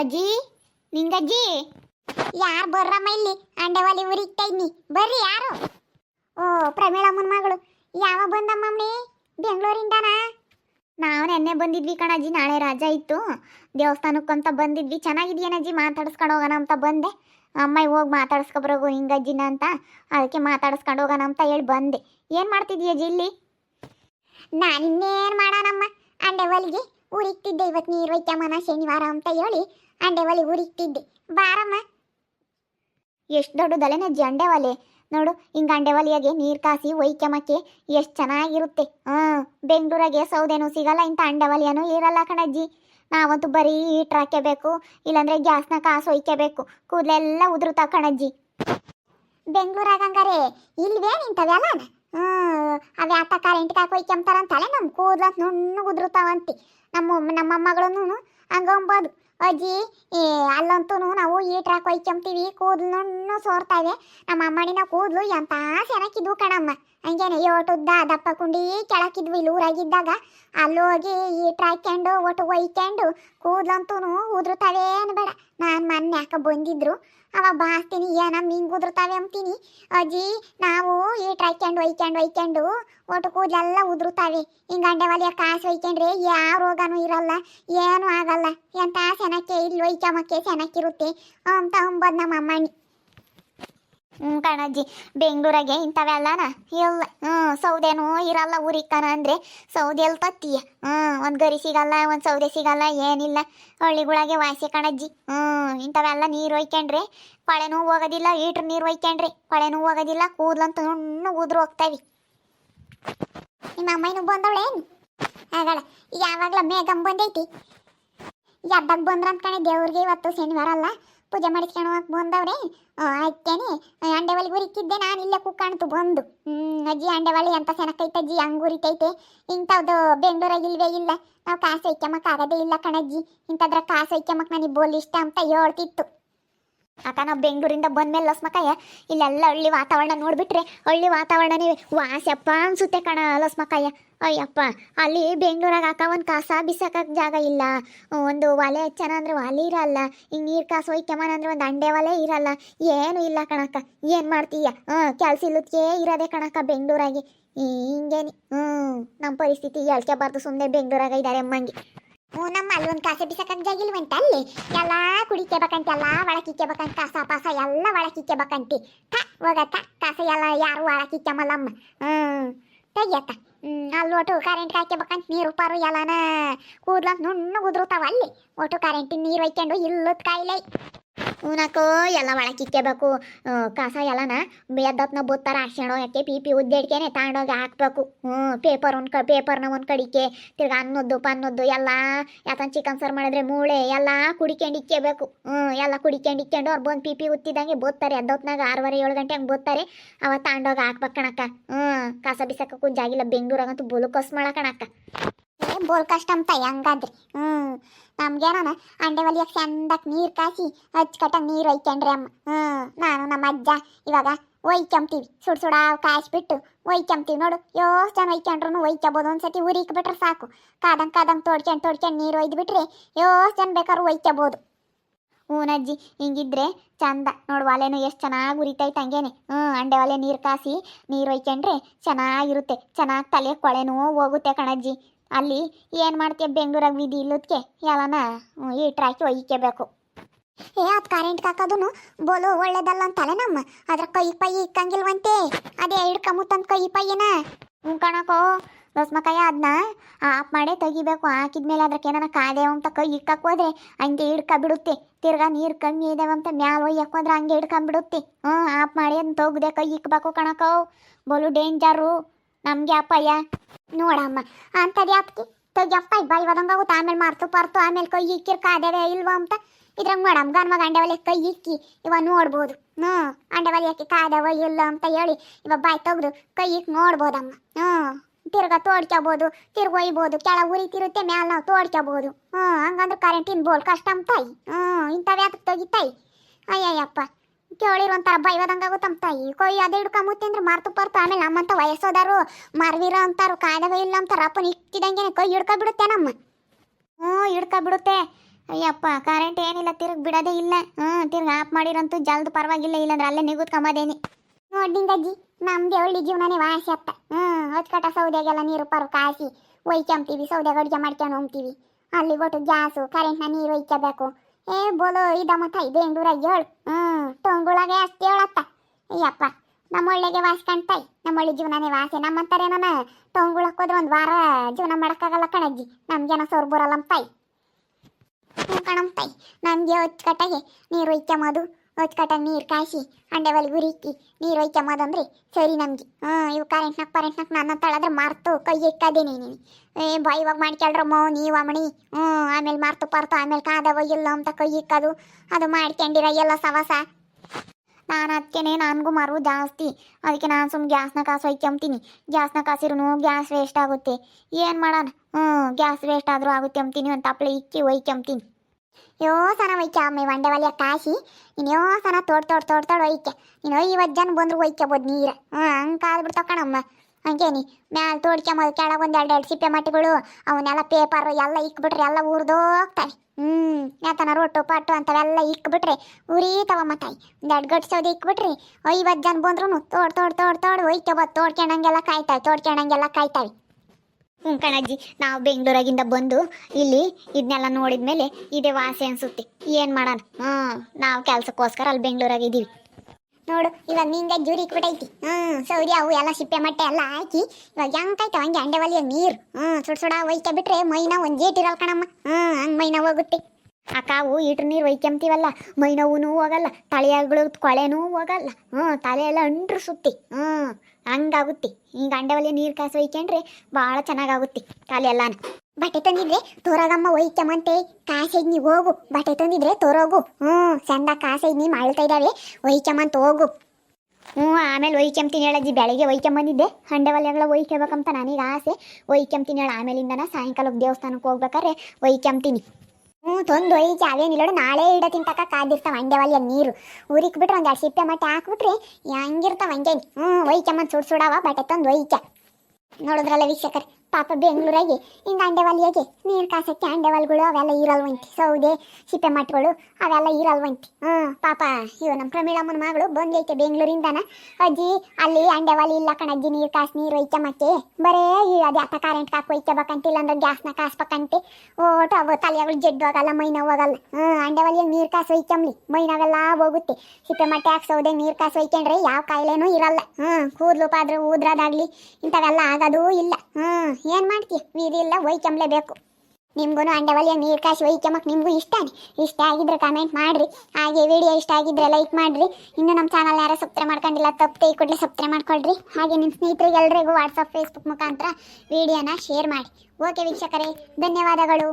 ಅಜ್ಜಿ, ನಿಂಗಜ್ಜಿ, ಯಾರು ಬರ್ರಮ್ಮ ಇಲ್ಲಿ? ಅಂಡೆವಾಲಿ ಊರಿಗ್ತಾ ಇದ್ನಿ ಬರ್ರಿ ಯಾರು? ಓ ಪ್ರಮೀಳಮ್ಮನ ಮಗಳು. ಯಾವ ಬಂದಮ್ಮಮ್ಮಿ ಬೆಂಗಳೂರಿಂದನಾ? ನಾವು ನೆನ್ನೆ ಬಂದಿದ್ವಿ ಕಣಜ್ಜಿ, ನಾಳೆ ರಜಾ ಇತ್ತು. ದೇವಸ್ಥಾನಕ್ಕಂತ ಬಂದಿದ್ವಿ. ಚೆನ್ನಾಗಿದೆಯೇನಜ್ಜಿ ಮಾತಾಡಿಸ್ಕೊಂಡು ಹೋಗೋಣ ಅಂತ ಬಂದೆ. ಅಮ್ಮ ಹೋಗಿ ಮಾತಾಡಿಸ್ಕೊಬ್ರೋಗು ಹಿಂಗಜ್ಜಿನ ಅಂತ. ಅದಕ್ಕೆ ಮಾತಾಡಿಸ್ಕೊಂಡು ಹೋಗೋಣ ಅಂತ ಹೇಳಿ ಬಂದೆ. ಏನು ಮಾಡ್ತಿದ್ಯಜ್ಜಿ ಇಲ್ಲಿ? ನಾನು ಇನ್ನೇನು ಮಾಡೋಣಮ್ಮ? ಅಂಡೆವಲಿಗೆ ಉರಿಕ್ತಿದ್ದೆ ಇವತ್ತು ನೀರು ಒಯ್ಕಮ್ಮನ ಶನಿವಾರ ಅಂತ ಹೇಳಿ ಅಂಡೆವಲಿ ಉರಿಕ್ತಿದ್ದೆ ಬಾರಮ್ಮ. ಎಷ್ಟು ದೊಡ್ಡದಲ್ಲೇನಜ್ಜಿ ಅಂಡೆವಲೆ. ನೋಡು, ಹಿಂಗೆ ಅಂಡೆವಲಿಯಾಗೆ ನೀರು ಕಾಸಿ ಒಯ್ಕಮಕ್ಕೆ ಎಷ್ಟು ಚೆನ್ನಾಗಿರುತ್ತೆ. ಹಾಂ ಬೆಂಗಳೂರಾಗೆ ಸೌದೆನೂ ಸಿಗಲ್ಲ, ಇಂಥ ಅಂಡವಲಿಯನೂ ಇರಲ್ಲ ಕಣಜ್ಜಿ. ನಾವಂತೂ ಬರೀ ಹೀಟ್ರ್ ಹಾಕ್ಯಬೇಕು, ಇಲ್ಲಾಂದ್ರೆ ಗ್ಯಾಸ್ನ ಕಾಸು ಒಯ್ಕೋಬೇಕು ಕೂದಲೆಲ್ಲ ಉದುರುತ್ತಾ ಕಣಜ್ಜಿ. ಬೆಂಗಳೂರಾಗಂಗಾರೆ ಇಲ್ವೇ ನಿಂತವೆ ಹ್ಞೂ ಅವು ಯಾತ ಕರೆಂಟ್ ಹಾಕಿ ಒಯ್ಕೊಂತಾರಂತಲೆ ನಮ್ಮ ಕೂದ್ಲ ನುಣ್ಣು ಉದುರುತ್ತಾವಂತಿ ನಮ್ಮ ನಮ್ಮ ಮಗಳನ್ನು ಅಜ್ಜಿ, ಏ ಅಲ್ಲಂತೂ ನಾವು ಹೀಟ್ರ್ ಹಾಕಿ ಒಯ್ಕೊಂತೀವಿ ಕೂದಲು ನುಣ್ಣು ಸೋರ್ತಾವೆ ನಮ್ಮ ಅಮ್ಮಡಿನ ಕೂದಲು ಎಂತ ಸೆನಕಿದ್ವು ಕಣಮ್ಮ. ಹಂಗೇನೆ ದ ದಪ್ಪ ಕುಂಡಿ ಕೆಳಕಿದ್ವಿ, ಇಲ್ಲಿ ಊರಾಗಿದ್ದಾಗ. ಅಲ್ಲೋಗಿ ಹೋಗಿ ಈಟ್ರ್ ಹಾಕ್ಕೊಂಡು ಒಟ್ಟು ಒಯ್ಕೊಂಡು ಕೂದ್ಲಂತೂ ಉದುರುತ್ತವೆ ಅನ್ಬೇಡ. ನಾನು ಮೊನ್ನೆ ಯಾಕೆ ಬಂದಿದ್ರು? ಅವಾಗ ಬಾಸ್ತೀನಿ ಏನಮ್ಮ ಹಿಂಗೆ ಉದುರುತ್ತವೆ ಅಂತೀನಿ ಅಜ್ಜಿ, ನಾವು ಈ ಹಾಕ್ಕೊಂಡು ಒಯ್ಕೊಂಡು ಒಯ್ಕೊಂಡು, ಒಟ್ಟು ಕೂದಲೆಲ್ಲ ಉದುರುತ್ತವೆ ಹಿಂಗೆ ಅಂಡೆವಲಿಯ ಕಾಸು ಒಯ್ಕೊಂಡ್ರೆ ಯಾವ ರೋಗನೂ ಇರಲ್ಲ, ಏನೂ ಆಗಲ್ಲ. ಎಂತ ಸೆನಕ್ಕೆ ಇಲ್ಲಿ ಒಯ್ಕೊಮಕ್ಕೆ ಸೆನಕ್ಕಿರುತ್ತೆ ಅಂತ ಅಂಬೋದು ನಮ್ಮ ಅಮ್ಮಣ್ಣಿ ಹ್ಞೂ ಕಣಜ್ಜಿ. ಬೆಂಗಳೂರಾಗೆ ಇಂಥವೆಲ್ಲನ ಇಲ್ಲ. ಹ್ಞೂ ಸೌದೆನೂ ಇರಲ್ಲ ಊರಿಕ್ಕನ ಅಂದರೆ. ಸೌದೆ ಎಲ್ಲಿ ತತ್ತೀಯ? ಹ್ಞೂ ಒಂದು ಗರಿ ಸಿಗಲ್ಲ, ಒಂದು ಸೌದೆ ಸಿಗಲ್ಲ, ಏನಿಲ್ಲ. ಹಳ್ಳಿಗಳಾಗೆ ವಾಸಿ ಕಣಜ್ಜಿ. ಹ್ಞೂ ಇಂಥವೆಲ್ಲ ನೀರು ಒಯ್ಕೊಂಡ್ರೆ. ಕೊಳೆನೂ ಹೋಗೋದಿಲ್ಲ ಈಟ್ರ್ ನೀರು ಒಯ್ಕೊಂಡ್ರೆ. ಕೊಳೆನೂ ಹೋಗೋದಿಲ್ಲ, ಕೂದಲಂತ ನುಣ್ಣು ಉದ್ರು ಹೋಗ್ತಾವಿ. ನಿಮ್ಮ ಅಮ್ಮನೂ ಬಂದವಳೇನು ಆಗಲ್ಲ ಯಾವಾಗಲೂ ಯಾವಾಗಲ ಮೇಘಮ್ ಬಂದೈತಿ? ಎದ್ದಾಗ ಬಂದ್ರಂತ ಕಣೆ ದೇವ್ರಿಗೆ ಇವತ್ತು ಶನಿವಾರ ಅಲ್ಲ. ಪೂಜೆ ಮಾಡಿಸ್ಕೊಳಕ್ ಬಂದವ್ರೆ? ಆಯ್ತೇನೆ. ಅಂಡೆವಲಿಗೆ ಉರಿತಿದ್ದೆ ನಾನು ಇಲ್ಲೇ ಕುಕ್ಕಣ್ತು ಬಂದು. ಅಜ್ಜಿ ಅಂಡೆವಳಿ ಅಂತ ಸೆನಕೈತೆ ಅಜ್ಜಿ ಹಂಗ್ ಉರಿತೈತೆ ಇಂಥವ್ದು ಬೆಂಗಳೂರಾಗ ಇಲ್ವೇ ಇಲ್ಲ. ನಾವು ಕಾಸು ಒಯ್ಕಮಕ್ ಆಗದೇ ಇಲ್ಲ ಕಣಜ್ಜಿ. ಇಂಥದ್ರ ಕಾಸು ಒಯ್ಕಮಕ್ ನನಗೆ ಬೋಲ್ ಇಷ್ಟ ಅಂತ ಹೇಳ್ತಿತ್ತು. ಅಕ್ಕ ನಾವು ಬೆಂಗಳೂರಿಂದ ಬಂದ್ಮೇಲೆ ಲಸ್ಮಕ್ಕಯ್ಯ ಇಲ್ಲೆಲ್ಲ ಹಳ್ಳಿ ವಾತಾವರಣ ನೋಡ್ಬಿಟ್ರೆ ಹಳ್ಳಿ ವಾತಾವರಣನೇ ವಾಸ್ಯಪ್ಪ ಅನ್ಸುತ್ತೆ ಕಣ ಲಸ್ಮಕ್ಕಯ್ಯ ಅಯ್ಯಪ್ಪ, ಅಲ್ಲಿ ಬೆಂಗಳೂರಾಗ ಅಕ್ಕ ಒಂದು ಕಸ ಬಿಸಾಕ ಜಾಗ ಇಲ್ಲ. ಒಂದು ಒಲೆ ಹಚ್ಚನ ಅಂದ್ರೆ ಒಲೆ ಇರಲ್ಲ. ಹಿಂಗೆ ನೀರು ಕಾಸು ಒಯ್ಕಮನ ಅಂದ್ರೆ ಒಂದು ಅಂಡೆ ಒಲೆ ಇರಲ್ಲ. ಏನು ಇಲ್ಲ ಕಣಕ್ಕ. ಏನು ಮಾಡ್ತೀಯ? ಹಾಂ, ಕೆಲ್ಸ ಇಲ್ಲದಕ್ಕೆ ಇರೋದೇ ಕಣಕ್ಕ ಬೆಂಗಳೂರಾಗೆ. ಹಿಂಗೇನಿ. ಹ್ಞೂ ನಮ್ಮ ಪರಿಸ್ಥಿತಿ ಹೇಳ್ಕೋಬಾರ್ದು ಸುಮ್ಮನೆ ಬೆಂಗಳೂರಾಗ ಇದ್ದಾರೆ ಅಮ್ಮಂಗೆ. ಹ್ಞೂ, ನಮ್ಮ ಅಲ್ಲೊಂದು ಕಾಸೆ ಬಿಸಾಕಕ್ಕೆ ಜಾಗ ಇಲ್ವಂತ ಅಲ್ಲಿ. ಎಲ್ಲ ಕುಡಿಕೇಬೇಕಂತ ಎಲ್ಲ ಕಾಸಾ ಕಾಸ ಪಾಸ, ಎಲ್ಲ ಒಳಕಿಕ್ಕೇಬೇಕಂತಿ ಥ ಹೋಗತ್ತ ಕಾಸ ಎಲ್ಲ ಯಾರು ಒಳಕಿಕ್ಕಮಲ್ಲಮ್ಮ ಹ್ಞೂ ತೆಗಿಯತ್ತ ಅಲ್ಲಿ ಒಟ್ಟು ಕರೆಂಟ್ ಹಾಕ್ಯಬೇಕಂತ, ನೀರು ಪಾರು ಎಲ್ಲನ ಕೂದ್ಲಂತ ನುಣ್ಣಗೆ ಉದುರುತ್ತಾವ ಅಲ್ಲಿ. ಒಟ್ಟು ಕರೆಂಟಿನ ನೀರು ಒಯ್ಕೊಂಡು ಇಲ್ಲದ ಕಾಯಿಲೆ. ಉನಕೋ ಎಲ್ಲ ಒಳಕಿಕ್ಕೇಬೇಕು ಕಸ ಎಲ್ಲನ ಎದ್ದತ್ನ ಬೋತ್ತಾರ ಹಾಕ್ಸ್ಯಾಣೋ ಯಾಕೆ ಪಿ ಪಿ ಉದ್ದೇಡ್ಕೆನೆ ತಗೊಂಡೋಗಿ ಹಾಕ್ಬೇಕು. ಹ್ಞೂ ಪೇಪರ್ ಒಂದು ಕ ಪೇಪರ್ನ ಒಂದು ಕಡಿಕೆ ತಿರ್ಗಿ ಅನ್ನೋದು ಪನ್ನೋದು ಎಲ್ಲ ಯಾತನ್ ಚಿಕನ್ ಸರ್ ಮಾಡಿದ್ರೆ ಮೂಳೆ ಎಲ್ಲ ಕುಡಿಕೊಂಡು ಇಕ್ಕೇಬೇಕು. ಹ್ಞೂ, ಎಲ್ಲ ಕುಡಿಕೊಂಡು ಇಕ್ಕೊಂಡು ಅವ್ರು ಬಂದು ಪಿ ಪಿ ಉತ್ತಿದಂಗೆ ಬೋತ್ತಾರೆ. ಎದ್ದೊತ್ನಾಗ ಆರೂವರೆ, ಏಳು ಗಂಟೆ ಹಂಗೆ ಬೋದ್ತಾರೆ ಅವ ತಗೊಂಡೋಗಿ ಹಾಕ್ಬೇಕು ಕಣಕ್ಕ. ಹ್ಞೂ, ಕಸ ಬಿಸಾಕಕ್ಕೂ ಜಾಗಿಲ್ಲ ಬೆಂಗಳೂರಾಗಂತೂ ಬೋಲು ಕಸ್ ಮಾಡ ಕಣಕ್ಕ ಏ ಬೋಲ್ ಕಷ್ಟ ಅಂತ ಹಂಗಾದ್ರಿ? ಹ್ಞೂ ನಮ್ಗೇನ ಅಂಡೆ ಒಲಿಯಕ್ಕೆ ಚಂದಕ್ಕೆ ನೀರು ಕಾಸಿ ಹಚ್ಕಟ್ಟಾಗ ನೀರು ಒಯ್ಕೊಂಡ್ರಿ ಅಮ್ಮ. ಹ್ಞೂ ನಾನು ನಮ್ಮ ಅಜ್ಜ ಇವಾಗ ಒಯ್ಕೊಂತೀವಿ. ಸುಡ್ ಸುಡ ಕಾಯಿಸ್ಬಿಟ್ಟು ಒಯ್ಕೊಂತೀವಿ ನೋಡು. ಎಷ್ಟು ಜನ ಒಯ್ಕೊಂಡ್ರು ಒಯ್ಕೊಬೋದು. ಒಂದ್ಸತಿ ಉರಿಕ್ ಬಿಟ್ರೆ ಸಾಕು. ಕಾದಂಗೆ ಕಾದಂಗೆ ತೋಡ್ಕೊಂಡು ತೋಡ್ಕೊಂಡು ನೀರು ಒಯ್ದುಬಿಟ್ರೆ ಎಷ್ಟು ಜನ ಬೇಕಾದ್ರೂ ಒಯ್ಕೊಬೋದು. ಹ್ಞೂನಜ್ಜಿ ಹಿಂಗಿದ್ರೆ ಚಂದ. ನೋಡು ಒಲೆನು ಎಷ್ಟು ಚೆನ್ನಾಗಿ ಉರಿತೈತೆ ಹಂಗೇನೆ. ಹ್ಞೂ ಅಂಡೆ ಒಲೆ ನೀರು ಕಾಸಿ ನೀರು ಒಯ್ಕೊಂಡ್ರೆ ಚೆನ್ನಾಗಿರುತ್ತೆ. ಚೆನ್ನಾಗಿ ತಲೆ ಕೊಳೆನೂ ಹೋಗುತ್ತೆ ಕಣಜ್ಜಿ. ಅಲ್ಲಿ ಏನು ಮಾಡ್ತೀಯ ಬೆಂಗಳೂರಾಗ ವಿಧಿ ಇಲ್ಲದಕ್ಕೆ ಯಾವನ? ಈಟ್ರ್ ಹಾಕಿ ಒಯ್ಕೋಬೇಕು ಏ, ಅದು ಕರೆಂಟ್ ಹಾಕೋದು ಬೋಲು ಒಳ್ಳೇದಲ್ಲ ಅಂತಲ್ಲ ನಮ್ಮ. ಅದ್ರ ಕೈ ಪೈ ಇಕ್ಕಂಗಿಲ್ವಂತೆ. ಅದೇ ಹಿಡ್ಕೊಂಬುತ್ತಂತ ಕೈ ಪೈಯನ. ಹ್ಞೂ ಕಣಕೋ ರಸ್ಮಕಾಯ ಅದನ್ನ ಆಫ್ ಮಾಡೇ ತೆಗಿಬೇಕು. ಹಾಕಿದ್ಮೇಲೆ ಅದಕ್ಕೆ ಏನಾರ ಕಾದೇವ ಅಂತ ಕೈ ಇಕ್ಕಕ್ಕೆ ಹೋದ್ರೆ ಹಂಗೆ ಹಿಡ್ಕೊಂಬಿಡುತ್ತೆ ತಿರ್ಗಾ ನೀರು ಕಮ್ಮಿ ಇದಾವೆ ಅಂತ ಮ್ಯಾಲ ಒಯ್ಯಕ್ಕೆ ಹೋದ್ರೆ ಹಂಗೆ ಹಿಡ್ಕೊಂಬಿಡುತ್ತೆ ಹ್ಞೂ ಆಫ್ ಮಾಡಿ ಅದನ್ನ ತೆಗ್ದೆ ಕೈ ಇಕ್ಬೇಕು ಕಣಕೋ. ಬೋಲು ಡೇಂಜರು. ನಮಗೆ ಅಪ್ಪಯ್ಯ ನೋಡಮ್ಮ ಅಂಥದ್ದು ಯಾಕೆ ತೆಗಿಯಪ್ಪ ಬಾ ಇವಾದಂಗಾಗುತ್ತೆ ಆಮೇಲೆ ಮಾರ್ತು ಪಾರ್ತು, ಆಮೇಲೆ ಕೈ ಇಕ್ಕಿರ್ ಕಾದೇವೆ ಇಲ್ವಾ ಅಂತ? ಇದ್ರಂಗೆ ಮಾಡಮ್ ಗನ್ ಮಗ ಕೈ ಇಕ್ಕಿ ಇವ ನೋಡ್ಬೋದು. ಹ್ಞೂ ಅಂಡೆ ಯಾಕೆ ಕಾದವ ಇಲ್ಲ ಅಂತ ಹೇಳಿ, ಇವ ಬಾಯ್ ತೆಗ್ದು ಕೈ ಇಕ್ಕಿ ನೋಡ್ಬೋದಮ್ಮ. ಹ್ಞೂ, ತಿರ್ಗಾ ತೋಡ್ಕೋಬೋದು ತಿರ್ಗ ಒಯ್ಬೋದು ಕೆಳ ಉರಿತಿರುತ್ತೆ ಮ್ಯಾಲ ನಾವು ತೋಡ್ಕೋಬೋದು ಹ್ಞೂ, ಹಂಗಂದ್ರೆ ಕರೆಂಟಿನ ಬೋಲ್ ಕಷ್ಟ ತಾಯಿ. ಹ್ಞೂ ಇಂಥವ್ಯಾಕೆ ತೆಗಿತಾಯಿ ಅಯ್ಯಯ್ಯಪ್ಪ ಕೇಳಿರೋ ಒಂಥರ ಬೈವದಂಗಾಗುತ್ತಮ್ಮ ತಾಯಿ ಕೊಯ್ ಅದೇ ಹಿಡ್ಕೊಂಬುತ್ತೆ ಅಂದ್ರೆ ಮಾರ್ತು ಆಮೇಲೆ ನಮ್ಮಂತ ವಯಸ್ಸೋದಾರು ಮರ್ವೀರ ಅಂತಾರು ಕಾಯ್ದವೇ ಇಲ್ಲ ಅಂತಾರ, ಅಪ್ಪನ ಇಕ್ಕಿದಂಗೆನೆ ಕೊಯ್ ಹಿಡ್ಕೊಬಿಡುತ್ತೆ ನಮ್ಮ. ಹ್ಞೂ, ಹಿಡ್ಕೊಬಿಡುತ್ತೆ. ಅಯ್ಯಪ್ಪ ಕರೆಂಟ್ ಏನಿಲ್ಲ, ತಿರುಗಿ ಬಿಡೋದೇ ಇಲ್ಲ. ಹ್ಞೂ, ತಿರ್ಗಿ ಆಫ್ ಮಾಡಿರಂತೂ ಜಲ್ದು ಪರವಾಗಿಲ್ಲ, ಇಲ್ಲಾಂದ್ರೆ ಅಲ್ಲೇ ನಿಗುತ್ಕೊಂಬೋದೇನಿ ನೋಡ್ದಿಂಗಜ್ಜಿ ನಮ್ದು ಒಳ್ಳೆ ಜೀವನನೇ ವಾಸಿ ಅತ್ತ. ಹ್ಞೂ ಹೊಚ್ಕಟ ಸೌದೆಗೆಲ್ಲ ನೀರು ಪರು ಕಾಸಿ ಒಯ್ಕೊಂತೀವಿ, ಸೌದೆಗೆ ಅಡುಗೆ ಮಾಡ್ಕೊಂಡು ಹೋಗ್ತೀವಿ. ಅಲ್ಲಿ ಒಟ್ಟು ಗ್ಯಾಸು ಕರೆಂಟ್ನ ನೀರು ಒಯ್ಕೋಬೇಕು. ಏ, ಬೋಲೋ, ಇದ ಮತ್ತ ಬೆಂಗಳೂರಾಗ ಹೇಳು. ಹ್ಞೂ ಟೊಂಗುಳಾಗೆ ಅಷ್ಟು ಹೇಳತ್ತ. ಅಯ್ಯಪ್ಪ ನಮ್ಮ ಒಳ್ಳೆಗೆ ವಾಸ ಕಾಣ್ತಾಯಿ ನಮ್ಮ ಒಳ್ಳೆ ಜೀವನನೇ ವಾಸಿ. ನನ್ನ ಟೊಂಗುಳಕ್ಕೆ ಹೋದ್ರೆ ಒಂದು ವಾರ ಜೀವನ ಮಾಡೋಕ್ಕಾಗಲ್ಲ ಕಣಜ್ಜಿ. ನಮ್ಗೇನೋ ಸೋರ್ ಬರಲ್ಲ ತಾಯಿ. ಹ್ಞೂ ಕಣಮ್ ತಾಯಿ ನಮಗೆ ಹೊಚ್ಕಟ್ಟಾಗೆ ನೀರು ಒಯ್ಕೊಂಬೋದು ಹೊಚ್ಕಟ್ಟಾಗ ನೀರು ಕಾಯಿಸಿ ಅಂಡೆ ಗುರಿಕ್ಕಿ ನೀರು ಒಯ್ಕೊಂಬೋದು ಅಂದ್ರೆ? ಸರಿ ನಮ್ಗೆ. ಹಾಂ, ಇವು ಕರೆಂಟ್ನಾಗ ಪರೆಂಟ್ನಾಗ ನನ್ನ ತಳದ್ರೆ ಮಾರ್ತು, ಕೈ ಇಕ್ಕದೇನಿ ನೀನು. ಏ, ಬಾ, ಇವಾಗ ಮಾಡ್ಕೊಳ್ರಮ್ಮ ನೀವು ಅಮಣಿ ಹ್ಞೂ, ಆಮೇಲೆ ಮಾರ್ತು, ಪಾರ್ತು, ಆಮೇಲೆ ಕಾದವ ಇಲ್ಲ ಅಂತ ಕೈ ಇಕ್ಕದು ಅದು ಮಾಡ್ಕೊಂಡಿರ ಎಲ್ಲ ಸವಸ. ನಾನು ಅದಕ್ಕೆ ನನಗೂ ಮರು ಜಾಸ್ತಿ. ಅದಕ್ಕೆ ನಾನು ಸುಮ್ಮನೆ ಗ್ಯಾಸ್ನ ಕಾಸು ಒಯ್ಕೊಂತೀನಿ ಗ್ಯಾಸ್ನ ಕಾಸಿರೂ ಗ್ಯಾಸ್ ವೇಸ್ಟ್ ಆಗುತ್ತೆ. ಏನು ಮಾಡೋಣ ಹ್ಞೂ, ಗ್ಯಾಸ್ ವೇಸ್ಟ್ ಆದರೂ ಆಗುತ್ತೆ ಅಂತೀನಿ ಒಂದು ತಪ್ಪಲೆ ಇಕ್ಕಿ ಒಯ್ಕೊಂತೀನಿ ಯೋ ಒಯ್ಕೆ ಒಯ್ಕ ಅಮ್ಮ ಮಂಡೆ ಒಲೆಯ ಕಾಸಿ ನೀನು ಯೋ ಸನ ತೋಡ್ ತೋಡ್ ತೋಡ್ ತೋಡ್ ಒಯ್ಕೆ ನೀನು ಐವತ್ತು ಜನ ಬಂದ್ರು ಒಯ್ಕೆಬೋದು ನೀರು. ಹ್ಞೂ ಹಂಗೆ ಕಾದ್ಬಿಡ್ತಾವ ಕಣಮ್ಮ. ಹಂಗೇನಿ, ಮ್ಯಾಲ ತೋಡ್ಕೊಂಬೋದು ಕೆಳಗೆ ಒಂದು ಎರಡು ಎರಡು ಸಿಪ್ಪೆ ಮಟ್ಟಿಗಳು ಅವನ್ನೆಲ್ಲ ಪೇಪರ್ ಎಲ್ಲ ಇಕ್ಬಿಟ್ರೆ ಎಲ್ಲ ಉರ್ದೋಗ್ತವೆ ಹ್ಞೂ ಯಾತನ ರೊಟ್ಟು, ಪಟ್ಟು ಅಂತವೆಲ್ಲ ಇಕ್ಬಿಟ್ರೆ ಉರಿತಾವ ತಾಯಿ. ಒಂದು ಎರಡು ಇಕ್ಬಿಟ್ರಿ ಐವತ್ತು ಜನ ಬಂದ್ರು ತೋಡ್ ತೋಡ್ ತೋಡ್ ತೋಡ್ ಒಯ್ಕೋಬೋದು ತೋಡ್ಕೊಂಡಂಗೆಲ್ಲ ಕಾಯ್ತಾವೆ ತೋಡ್ಕೊಂಡಂಗೆಲ್ಲ ಕಾಯ್ತಾವೆ ಹ್ಞೂ ಕಣಜ್ಜಿ, ನಾವು ಬೆಂಗಳೂರಾಗಿಂದ ಬಂದು ಇಲ್ಲಿ ಇದನ್ನೆಲ್ಲ ನೋಡಿದ್ಮೇಲೆ ಇದೇ ವಾಸಿ ಅನ್ಸುತ್ತೆ. ಏನು ಮಾಡೋಣ? ಹ್ಞೂ ನಾವು ಕೆಲ್ಸಕ್ಕೋಸ್ಕರ ಅಲ್ಲಿ ಬೆಂಗಳೂರಾಗ ಇದೀವಿ. ನೋಡು, ಇವಾಗ ನಿಂಗೆ ಜೂರಿ ಇಕ್ಬಿಟ್ಟೈತಿ. ಹ್ಞೂ ಸೌರಿ, ಅವು ಎಲ್ಲ ಸಿಪ್ಪೆ, ಮಟ್ಟೆ ಎಲ್ಲ ಹಾಕಿ ಇವಾಗ ಹೆಂಗಾಯ್ತು ಹಂಗೆ ಅಂಡೆ ಒಲಿಯ ನೀರು. ಹ್ಞೂ ಸುಡ್ ಸುಡ ಒಯ್ಕೆ ಬಿಟ್ರೆ ಮೈನ ಒಂದು ಜೇಟ್ ಇರಲ್ಲ ಕಣಮ್ಮ. ಹ್ಞೂ ಹಂಗೆ ಮೈನ ಹೋಗುತ್ತೆ. ಆ ಈಟ್ರ ನೀರು ಒಯ್ಕೊಂತೀವಲ್ಲ ಮೈ ನೋವು ಹೋಗಲ್ಲ ತಲೆಗಳು ಕೊಳೆನೂ ಹೋಗಲ್ಲ ಹ್ಞೂ ತಲೆ ಎಲ್ಲ ಅಂಟ್ರು ಸುತ್ತಿ ಹ್ಞೂ ಹಂಗಾಗುತ್ತೆ. ಹಿಂಗೆ ಅಂಡವಲ್ಲಿ ನೀರು ಕಾಸು ಒಯ್ಕೊಂಡ್ರೆ ಭಾಳ ಚೆನ್ನಾಗಾಗುತ್ತೆ ತಲೆ ಎಲ್ಲಾನು ಬಟ್ಟೆ ತಂದಿದ್ರೆ ತೋರಾಗಮ್ಮ ಒಯ್ಕೆಮಂತೆ ಕಾಸೈದ್ ನೀವು ಹೋಗು, ಬಟ್ಟೆ ತಂದಿದ್ರೆ ತೋರೋಗು ಹ್ಞೂ ಚಂದ ಕಾಸೈದ್ ನೀ ಮಾಡ್ತಾ ಇದ್ದಾವೆ ಒಯ್ಕೆಮಂತ ಹೋಗು. ಹ್ಞೂ, ಆಮೇಲೆ ಒಯ್ಕೆಂಬ್ತೀನಿ ಹೇಳಜ್ಜಿ, ಬೆಳಗ್ಗೆ ಒಯ್ಕೆಂಬಂದಿದ್ದೆ ಹಂಡೆ ಒಲೆಗಳ ಒಯ್ಕೆಬೇಕಂತ ನನಗೆ ಆಸೆ ಒಯ್ಕೊಂತೀನಿ ಹೇಳ, ಆಮೇಲಿಂದನ ಸಾಯಂಕಾಲಕ್ಕೆ ದೇವಸ್ಥಾನಕ್ಕೆ ಹೋಗ್ಬೇಕಾದ್ರೆ ಒಯ್ಕೊಂತೀನಿ ಹ್ಞೂ, ತೊಂದು ಒಯ್ಕೆ ಅವೇನಿಲ್ಲ ನಾಳೆ ಇಡ ತಿಂತಕ ಕಾದಿರ್ತಾವ ಅಂಡೆವಲ್ಯ ನೀರು. ಊರಿಕ್ ಬಿಟ್ರೆ ಒಂದು ಎರಡು ಸಿಪ್ಪೆ ಮಟ್ಟ ಹಾಕ್ಬಿಟ್ರಿ ಹಂಗಿರ್ತಾವ ಹಂಗೆ ಹ್ಞೂ ಮನ್ ಸುಡ್ ಸುಡಾವ, ಬಟ್ಟೆ ತಂದು ಒಯ್ಕ. ನೋಡಿದ್ರಲ್ಲ ವೀಕ್ಷಕರು. ಪಾಪ ಬೆಂಗಳೂರಾಗೆ ಹಿಂಗೆ ಹೇಗೆ ನೀರು ಕಾಸಕ್ಕೆ ಅಂಡೆವಾಲ್ಗಳು ಅವೆಲ್ಲ ಇರಲ್ವಂತಿ. ಸೌದೆ, ಸಿಪ್ಪೆ ಮಠಗಳು ಅವೆಲ್ಲ ಇರಲ್ವಂತಿ. ಹ್ಞೂ ಪಾಪ ಇವು ನಮ್ಮ ಪ್ರಮೀಳಮ್ಮನ ಮಗಳು ಬಂದೈತೆ ಬೆಂಗಳೂರಿಂದನ. ಅಜ್ಜಿ, ಅಲ್ಲಿ ಅಂಡೆವಾಲಿ ಇಲ್ಲ ಕಣಜ್ಜಿ, ನೀರು ಕಾಸು, ನೀರು ಒಯ್ಕಮಕ್ಕೆ ಬರೇ ಈ ಅದು ಅತ್ತ ಕರೆಂಟ್ ಕಾಕು ಒಯ್ಕೋಬೇಕಂತ ಇಲ್ಲಾಂದ್ರೆ ಗ್ಯಾಸ್ನ ಕಾಸ್ಬೇಕಂತೆ ಓಟು ಅವು ತಲೆಗಳು ಜಡ್ಡು ಹೋಗಲ್ಲ ಮೈ ಹೋಗಲ್ಲ ಹ್ಞೂ ಅಂಡೆವಲಿಯಾಗ ನೀರು ಕಾಸು ಒಯ್ಕಮ್ಲಿ ಮೈ ಹೋಗುತ್ತೆ. ಸಿಪ್ಪೆ ಮಟ್ಟೆ ಹಾಕಿ, ಸೌದೆ, ನೀರು ಕಾಸು ಒಯ್ಕೊಂಡ್ರೆ ಯಾವ ಕಾಯಿಲೆನೂ ಇರಲ್ಲ. ಹ್ಞೂ ಕೂದಲು ಪಾದ್ರೆ ಊದ್ರದಾಗಲಿ ಇಂಥವೆಲ್ಲ ಆಗೋದೂ ಇಲ್ಲ. ಹ್ಞೂ ಏನು ಮಾಡ್ತೀಯ ಇಲ್ಲ ಒಯ್ಕೊಂಬ್ಲೇಬೇಕು ನಿಮ್ಗೂ ಅಂಡವಲ್ಯ ನೀರು ಕಾಸಿ ಒಯ್ಕೊಂಬಕ್ ನಿಮಗೂ ಇಷ್ಟನೇ ಇಷ್ಟ ಆಗಿದ್ರೆ ಕಮೆಂಟ್ ಮಾಡಿರಿ. ಹಾಗೆ ವಿಡಿಯೋ ಇಷ್ಟ ಆಗಿದ್ರೆ ಲೈಕ್ ಮಾಡಿರಿ. ಇನ್ನು ನಮ್ಮ ಚಾನಲ್ ಯಾರೋ ಸಬ್ಸ್ಕ್ರೈಬ್ ಮಾಡ್ಕೊಂಡಿಲ್ಲ, ತಪ್ಪು ಈ ಕೂಡಲೇ ಸಬ್ಸ್ಕ್ರೈಬ್ ಮಾಡ್ಕೊಳ್ರಿ. ಹಾಗೆ ನಿಮ್ಮ ಸ್ನೇಹಿತರಿಗೆ ಎಲ್ಲರಿಗೂ ವಾಟ್ಸಪ್ ಫೇಸ್ಬುಕ್ ಮುಖಾಂತರ ವಿಡಿಯೋನ ಶೇರ್ ಮಾಡಿ. ಓಕೆ ವೀಕ್ಷಕರೇ, ಧನ್ಯವಾದಗಳು.